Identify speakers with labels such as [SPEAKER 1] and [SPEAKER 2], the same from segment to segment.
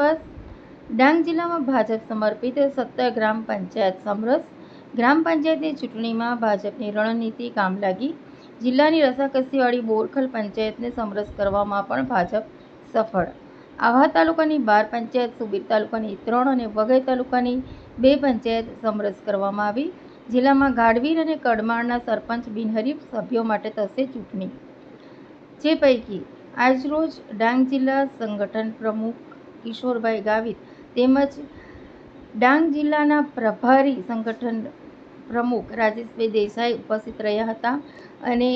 [SPEAKER 1] તપાસ ડાંગ જિલ્લામાં ભાજપ સમર્પિત સત્તર ગ્રામ પંચાયત સમરસ. ગ્રામ પંચાયતની ચૂંટણીમાં ભાજપની રણનીતિ કામ લાગી. જિલ્લાની રસાકસીવાળી બોરખલ પંચાયતને સમરસ કરવામાં પણ ભાજપ સફળ. આહવા તાલુકાની બાર પંચાયત, સુબીર તાલુકાની ત્રણ અને વઘઈ તાલુકાની બે પંચાયત સમરસ કરવામાં આવી. જિલ્લામાં ગાઢવીર અને કડમાળના સરપંચ બિનહરીફ સભ્યો માટે થશે ચૂંટણી. જે પૈકી આજરોજ ડાંગ જિલ્લા સંગઠન પ્રમુખ કિશોરભાઈ ગાવિત તેમજ ડાંગ જિલ્લાના પ્રભારી સંગઠન પ્રમુખ રાજેશભાઈ દેસાઈ ઉપસ્થિત રહ્યા હતા અને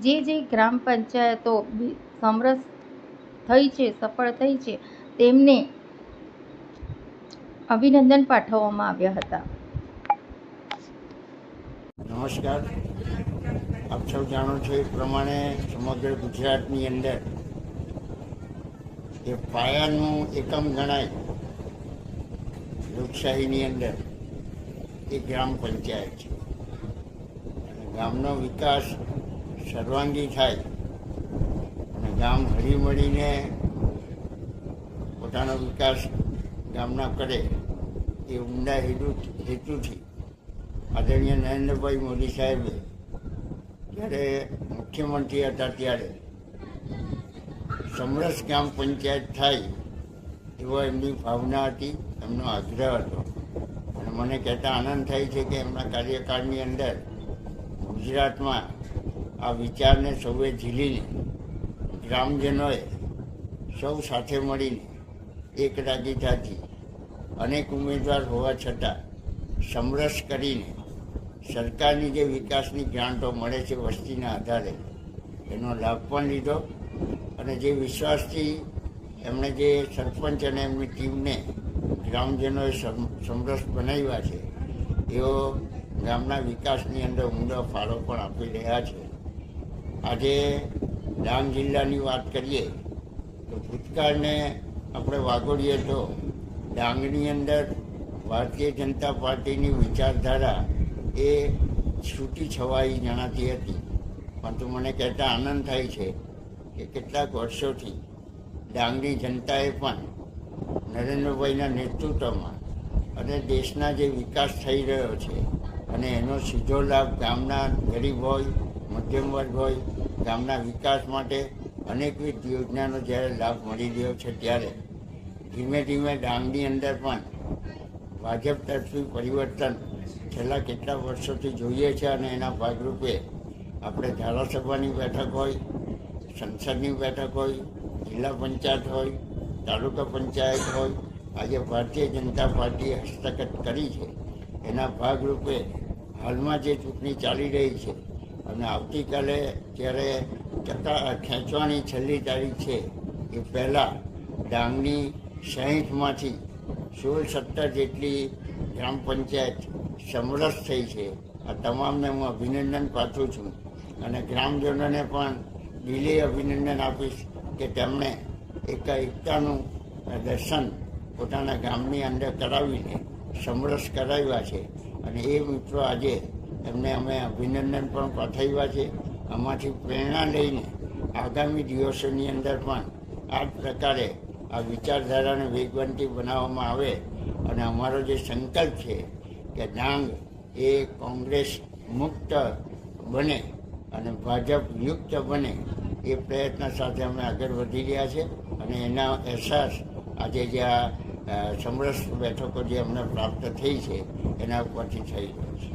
[SPEAKER 1] જે જે ગ્રામ પંચાયતો સમરસ થઈ છે, સફળ થઈ છે, તેમને અભિનંદન પાઠવવામાં આવ્યા હતા.
[SPEAKER 2] નમસ્કાર. આપ સૌ જાણો છો એ પ્રમાણે સમગ્ર ગુજરાતની અંદર એ પાયાનું એકમ ગણાય. લોકશાહીની અંદર એ ગ્રામ પંચાયત છે. અને ગામનો વિકાસ સર્વાંગી થાય. અને ગામ હળીમળીને પોતાનો વિકાસ ગામના કરે એ ઊંડા હેતુ હેતુથી આદરણીય નરેન્દ્રભાઈ મોદી સાહેબે જ્યારે મુખ્યમંત્રી હતા ત્યારે સમરસ ગ્રામ પંચાયત થાય એવો એમની ભાવના હતી, એમનો આગ્રહ હતો. અને મને કહેતા આનંદ થાય છે કે એમના કાર્યકાળની અંદર ગુજરાતમાં આ વિચારને સૌએ ઝીલીને ગ્રામજનોએ સૌ સાથે મળીને એક રાગીતાથી અનેક ઉમેદવાર હોવા છતાં સમરસ કરીને સરકારની જે વિકાસની ગ્રાન્ટો મળે છે વસ્તીના આધારે એનો લાભ પણ લીધો અને જે વિશ્વાસથી એમણે જે સરપંચ અને એમની ટીમને ગ્રામજનોએ સમ- સમરસ બનાવ્યા છે, એઓ ગામના વિકાસની અંદર ઊંડો ફાળો પણ આપી રહ્યા છે. આજે ડાંગ જિલ્લાની વાત કરીએ તો ભૂતકાળને આપણે વાગોડીએ તો ડાંગની અંદર ભારતીય જનતા પાર્ટીની વિચારધારા એ છૂટી છવાઈ જણાતી હતી. પરંતુ મને કહેતા આનંદ થાય છે કે કેટલાક વર્ષોથી ડાંગની જનતાએ પણ નરેન્દ્રભાઈના નેતૃત્વમાં અને દેશના જે વિકાસ થઈ રહ્યો છે અને એનો સીધો લાભ ગામના ગરીબ હોય, મધ્યમ વર્ગ હોય, ગામના વિકાસ માટે અનેકવિધ યોજનાનો જ્યારે લાભ મળી રહ્યો છે ત્યારે ધીમે ધીમે ડાંગની અંદર પણ ભાજપ તરફી પરિવર્તન છેલ્લા કેટલા વર્ષોથી જોઈએ છે અને એના ભાગરૂપે આપણે ધારાસભાની બેઠક હોય, સંસદની બેઠક હોય, જિલ્લા પંચાયત હોય, તાલુકા પંચાયત હોય, આજે ભારતીય જનતા પાર્ટીએ હસ્તગત કરી છે. એના ભાગરૂપે હાલમાં જે ચૂંટણી ચાલી રહી છે અને આવતીકાલે જ્યારે ચકા, ખેંચવાની છેલ્લી તારીખ છે, એ પહેલાં ડાંગની સાહીઠમાંથી સોળ સત્તર જેટલી ગ્રામ પંચાયત સમરસ થઈ છે. આ તમામને હું અભિનંદન પાઠવું છું. અને ગ્રામજનોને પણ દિલી અભિનંદન આપીશ કે તેમણે એક એકતાનું દર્શન પોતાના ગામની અંદર કરાવીને સમરસ કરાવ્યા છે. અને એ મિત્રો આજે એમને અમે અભિનંદન પણ પાઠવ્યા છે. આમાંથી પ્રેરણા લઈને આગામી દિવસોની અંદર પણ આ પ્રકારે આ વિચારધારાને વેગવંતી બનાવવામાં આવે અને અમારો જે સંકલ્પ છે કે ડાંગ એ કોંગ્રેસ મુક્ત બને અને ભાજપ યુક્ત બને એ પ્રયત્ન સાથે અમે આગળ વધી રહ્યા છે અને એના અહેસાસ આજે જે આ સમરસ બેઠકો જે અમને પ્રાપ્ત થઈ છે, એના ઉપરથી થઈ રહ્યો છે.